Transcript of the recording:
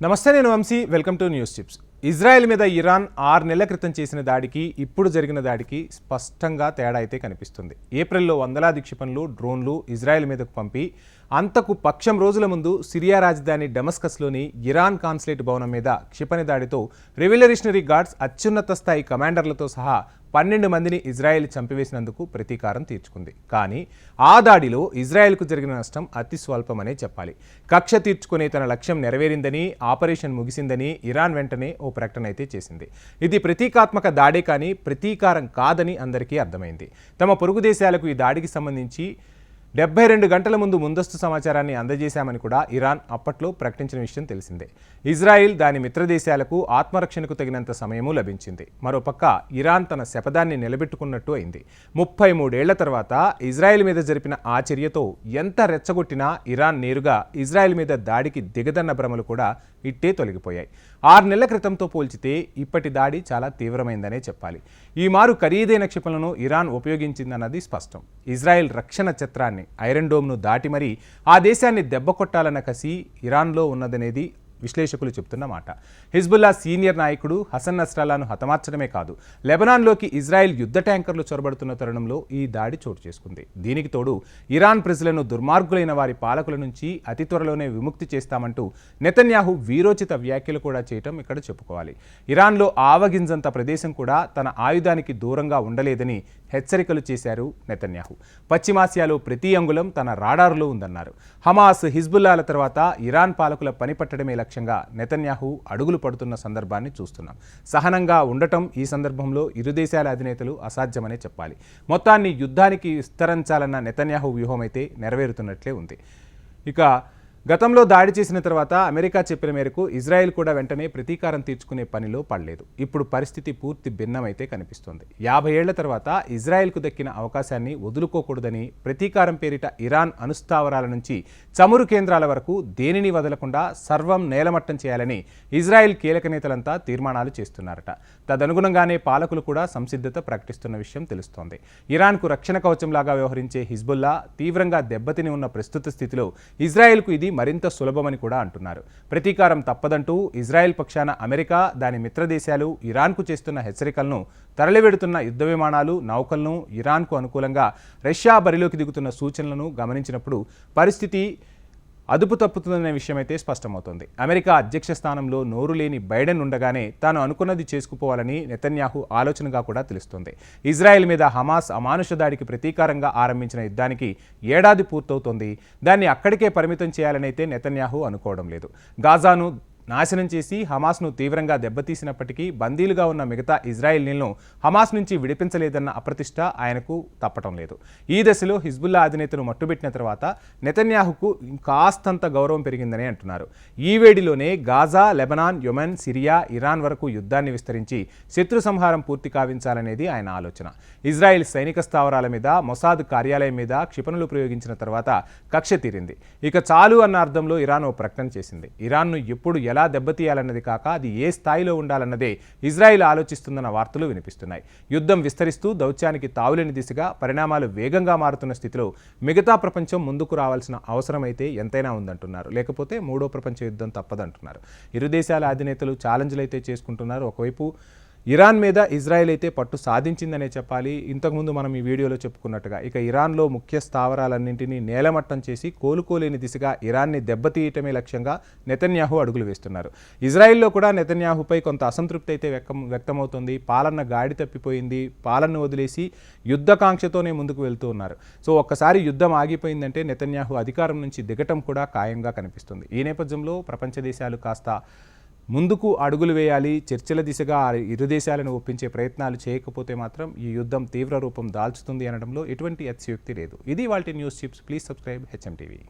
నమస్తే నేను Vamshi. Welcome to news chips Israel మీద ఇరాన్ ఆరు నెలల క్రితం చేసిన దాడికి ఇప్పుడు జరిగిన దాడికి స్పష్టంగా తేడా అయితే కనిపిస్తుంది. ఏప్రిల్లో వందలాది క్షిపణులు డ్రోన్లు ఇజ్రాయెల్ మీదకు పంపి అంతకు పక్షం రోజుల ముందు సిరియా రాజధాని డమస్కస్లోని ఇరాన్ కాన్సులేట్ భవనం మీద క్షిపణి దాడితో రెవల్యూషనరీ గార్డ్స్ అత్యున్నత స్థాయి కమాండర్లతో సహా పన్నెండు మందిని ఇజ్రాయెల్ చంపివేసినందుకు ప్రతీకారం తీర్చుకుంది. కానీ ఆ దాడిలో ఇజ్రాయెల్కు జరిగిన నష్టం అతి స్వల్పమనే చెప్పాలి. కక్ష తీర్చుకునే తన లక్ష్యం నెరవేరిందని ఆపరేషన్ ముగిసిందని ఇరాన్ వెంటనే ఓ ప్రకటన అయితే చేసింది. ఇది ప్రతీకాత్మక దాడే కానీ ప్రతీకారం కాదని అందరికీ అర్థమైంది. తమ పొరుగు దేశాలకు ఈ దాడికి సంబంధించి డెబ్బై రెండు గంటల ముందు ముందస్తు సమాచారాన్ని అందజేశామని కూడా ఇరాన్ అప్పట్లో ప్రకటించిన విషయం తెలిసిందే. ఇజ్రాయిల్ దాని మిత్రదేశాలకు ఆత్మరక్షణకు తగినంత సమయము లభించింది. మరోపక్క ఇరాన్ తన శపథాన్ని నిలబెట్టుకున్నట్టు అయింది. ముప్పై మూడేళ్ళ తర్వాత ఇజ్రాయెల్ మీద జరిపిన ఆ చర్యతో ఎంత రెచ్చగొట్టినా ఇరాన్ నేరుగా ఇజ్రాయెల్ మీద దాడికి దిగదన్న భ్రమలు కూడా ఇట్టే తొలగిపోయాయి. ఆరు నెలల క్రితంతో పోల్చితే ఇప్పటి దాడి చాలా తీవ్రమైందనే చెప్పాలి. ఈ మారు ఖరీదైన క్షిపణులను ఇరాన్ ఉపయోగించిందన్నది స్పష్టం. ఇజ్రాయెల్ రక్షణ చిత్రాన్ని ఐరన్ డోమ్ను దాటి మరీ ఆ దేశాన్ని దెబ్బకొట్టాలన్న కసి ఇరాన్లో ఉన్నదనేది విశ్లేషకులు చెబుతున్న మాట. హిజ్బుల్లా సీనియర్ నాయకుడు హసన్ నస్రాలాను హతమార్చడమే కాదు లెబనాన్లోకి ఇజ్రాయెల్ యుద్ధ ట్యాంకర్లు చొరబడుతున్న తరుణంలో ఈ దాడి చోటు చేసుకుంది. దీనికి తోడు ఇరాన్ ప్రజలను దుర్మార్గులైన వారి పాలకుల నుంచి అతి త్వరలోనే విముక్తి చేస్తామంటూ నెతన్యాహు వీరోచిత వ్యాఖ్యలు కూడా చేయటం ఇక్కడ చెప్పుకోవాలి. ఇరాన్లో ఆవగింజంత ప్రదేశం కూడా తన ఆయుధానికి దూరంగా ఉండలేదని హెచ్చరికలు చేశారు నెతన్యాహు. పశ్చిమాసియాలో ప్రతి అంగుళం తన రాడారులో ఉందన్నారు. హమాస్ హిజ్బుల్లాల తర్వాత ఇరాన్ పాలకుల పనిపట్టడమే లక్ష్యంగా నెతన్యాహు అడుగులు పడుతున్న సందర్భాన్ని చూస్తున్నాం. సహనంగా ఉండటం ఈ సందర్భంలో ఇరు దేశాల అధినేతలు అసాధ్యమనే చెప్పాలి. మొత్తాన్ని యుద్ధానికి విస్తరించాలన్న నెతన్యాహు వ్యూహం అయితే నెరవేరుతున్నట్లే ఉంది. ఇక గతంలో దాడి చేసిన తర్వాత అమెరికా చెప్పిన మేరకు ఇజ్రాయెల్ కూడా వెంటనే ప్రతీకారం తీర్చుకునే పనిలో పడలేదు. ఇప్పుడు పరిస్థితి పూర్తి భిన్నమైతే కనిపిస్తోంది. యాభై ఏళ్ళ తర్వాత ఇజ్రాయెల్కు దక్కిన అవకాశాన్ని వదులుకోకూడదని ప్రతీకారం పేరిట ఇరాన్ అనుస్థావరాల నుంచి చమురు కేంద్రాల వరకు దేనిని వదలకుండా సర్వం నేలమట్టం చేయాలని ఇజ్రాయెల్ కీలక నేతలంతా తీర్మానాలు చేస్తున్నారట. తదనుగుణంగానే పాలకులు కూడా సంసిద్ధత ప్రకటిస్తున్న విషయం తెలుస్తోంది. ఇరాన్కు రక్షణ కవచంలాగా వ్యవహరించే హిజ్బుల్లా తీవ్రంగా దెబ్బతిని ఉన్న ప్రస్తుత స్థితిలో ఇజ్రాయెల్కు ఇది మరింత సులభమని కూడా అంటున్నారు. ప్రతీకారం తప్పదంటూ ఇజ్రాయెల్ పక్షాన అమెరికా దాని మిత్రదేశాలు ఇరాన్కు చేస్తున్న హెచ్చరికలను తరలివెడుతున్న యుద్ధ విమానాలు నౌకలను ఇరాన్కు అనుకూలంగా రష్యా బరిలోకి దిగుతున్న సూచనలను గమనించినప్పుడు పరిస్థితి అదుపు తప్పుతుందనే విషయమైతే స్పష్టమవుతోంది. అమెరికా అధ్యక్ష స్థానంలో నోరు లేని బైడెన్ ఉండగానే తాను అనుకున్నది చేసుకుపోవాలని నెతన్యాహు ఆలోచనగా కూడా తెలుస్తోంది. ఇజ్రాయెల్ మీద హమాస్ అమానుష దాడికి ప్రతీకారంగా ఆరంభించిన యుద్ధానికి ఏడాది పూర్తవుతోంది. దాన్ని అక్కడికే పరిమితం చేయాలనైతే నెతన్యాహు అనుకోవడం లేదు. గాజాను నాశనం చేసి హమాస్ను తీవ్రంగా దెబ్బతీసినప్పటికీ బందీలుగా ఉన్న మిగతా ఇజ్రాయెల్ను హమాస్ నుంచి విడిపించలేదన్న అప్రతిష్ట ఆయనకు తప్పటం లేదు. ఈ దశలో హిజ్బుల్లా అధినేతను మట్టుబెట్టిన తర్వాత నెతన్యాహుకు కాస్తంత గౌరవం పెరిగిందని అంటున్నారు. ఈ వేడిలోనే Gaza Lebanon Yemen Syria Iran వరకు యుద్ధాన్ని విస్తరించి శత్రు సంహారం పూర్తి కావించాలనేది ఆయన ఆలోచన. ఇజ్రాయిల్ సైనిక స్థావరాల మీద మొసాద్ కార్యాలయం మీద క్షిపణులు ప్రయోగించిన తర్వాత కక్ష తీరింది. ఇక చాలు అన్న అర్థంలో ఇరాన్ ఓ ప్రకటన చేసింది. ఇరాన్ను ఎప్పుడు ఎలా దెబ్బతీయాలన్నది కాక అది ఏ స్థాయిలో ఉండాలన్నదే ఇజ్రాయిల్ ఆలోచిస్తుందన్న వార్తలు వినిపిస్తున్నాయి. యుద్ధం విస్తరిస్తూ దౌత్యానికి తావులేని దిశగా పరిణామాలు వేగంగా మారుతున్న స్థితిలో మిగతా ప్రపంచం ముందుకు రావాల్సిన అవసరం అయితే ఎంతైనా ఉందంటున్నారు. లేకపోతే మూడో ప్రపంచ యుద్ధం తప్పదంటున్నారు. ఇరు దేశాల అధినేతలు ఛాలెంజ్లు అయితే చేసుకుంటున్నారు. ఒకవైపు ఇరాన్ మీద ఇజ్రాయెల్ అయితే పట్టు సాధించిందనే చెప్పాలి. ఇంతకుముందు మనం ఈ వీడియోలో చెప్పుకున్నట్టుగా ఇక ఇరాన్లో ముఖ్య స్థావరాలన్నింటినీ నేలమట్టం చేసి కోలుకోలేని దిశగా ఇరాన్ని దెబ్బతీయటమే లక్ష్యంగా నెతన్యాహు అడుగులు వేస్తున్నారు. ఇజ్రాయెల్లో కూడా నెతన్యాహుపై కొంత అసంతృప్తి అయితే వ్యక్తం వ్యక్తమవుతుంది. పాలన గాడి తప్పిపోయింది. పాలనను వదిలేసి యుద్ధకాంక్షతోనే ముందుకు వెళ్తూ ఉన్నారు. సో ఒక్కసారి యుద్ధం ఆగిపోయిందంటే నెతన్యాహు అధికారం నుంచి దిగటం కూడా ఖాయంగా కనిపిస్తుంది. ఈ నేపథ్యంలో ప్రపంచ దేశాలు కాస్త ముందుకు అడుగులు వేయాలి చర్చల దిశగా ఇరు దేశాలను ఒప్పించే ప్రయత్నాలు చేయకపోతే మాత్రం ఈ యుద్ధం తీవ్ర రూపం దాల్చుతుంది అనడంలో ఎటువంటి అతిశయోక్తి లేదు. ఇది వాళ్ళ news chips. Please subscribe HM TV.